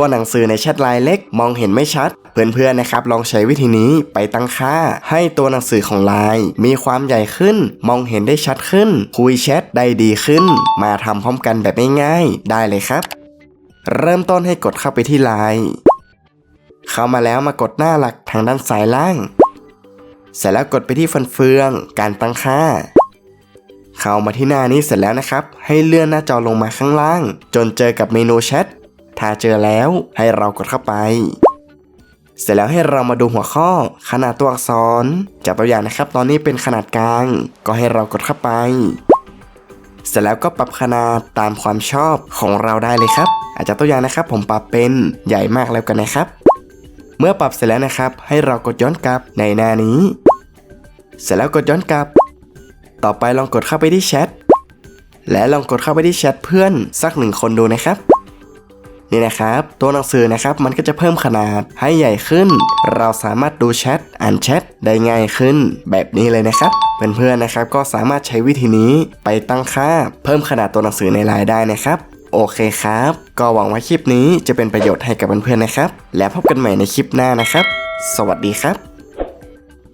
ตัวหนังสือในแชทไลน์เล็กมองเห็นไม่ชัด เพื่อนๆนะครับลองใช้วิธีนี้ไปตั้งค่า ให้ตัวหนังสือของไลน์มีความใหญ่ขึ้น มองเห็นได้ชัดขึ้น คุยแชทได้ดีขึ้น มาทำพร้อมกันแบบง่ายๆได้เลยครับ เริ่มต้นให้กดเข้าไปที่ไลน์เข้ามาแล้วมากดหน้าหลักทางด้านซ้ายล่าง เสร็จแล้วกดไปที่ฟันเฟือง การตั้งค่าเข้ามาที่หน้านี้เสร็จแล้วนะครับ ให้เลื่อนหน้าจอลงมาข้างล่าง จนเจอกับเมนูแชท ถ้าเจอแล้วให้เรากดเข้าไป เสร็จแล้วให้เรามาดูหัวข้อ ขนาดตัวอักษรจากตัวอย่างนะครับ ตอนนี้เป็นขนาดกลาง ก็ให้เรากดเข้าไป เสร็จแล้วก็ปรับขนาดตามความชอบของเราได้เลยครับ อาจจะตัวอย่างนะครับ ผมปรับเป็นใหญ่มากแล้วกันนะครับ เมื่อปรับเสร็จแล้วนะครับ ให้เรากดย้อนกลับในหน้านี้ เสร็จแล้วกดย้อนกลับ ต่อไปลองกดเข้าไปที่แชทและลองกดเข้าไปที่แชทเพื่อนสักหนึ่งคนดูนะครับ นี่นะครับ ตัวหนังสือนะครับมันก็จะเพิ่มขนาดให้ใหญ่ขึ้น เราสามารถดูแชทอ่านแชทได้ง่ายขึ้น แบบนี้เลยนะครับเพื่อนๆนะครับก็สามารถใช้วิธีนี้ไปตั้งค่า เพิ่มขนาดตัวหนังสือในไลน์ได้นะครับโอเคครับ ก็หวังว่าคลิปนี้จะเป็นประโยชน์ให้กับเพื่อนๆนะครับ แล้วพบกันใหม่ในคลิปหน้านะครับ สวัสดีครับ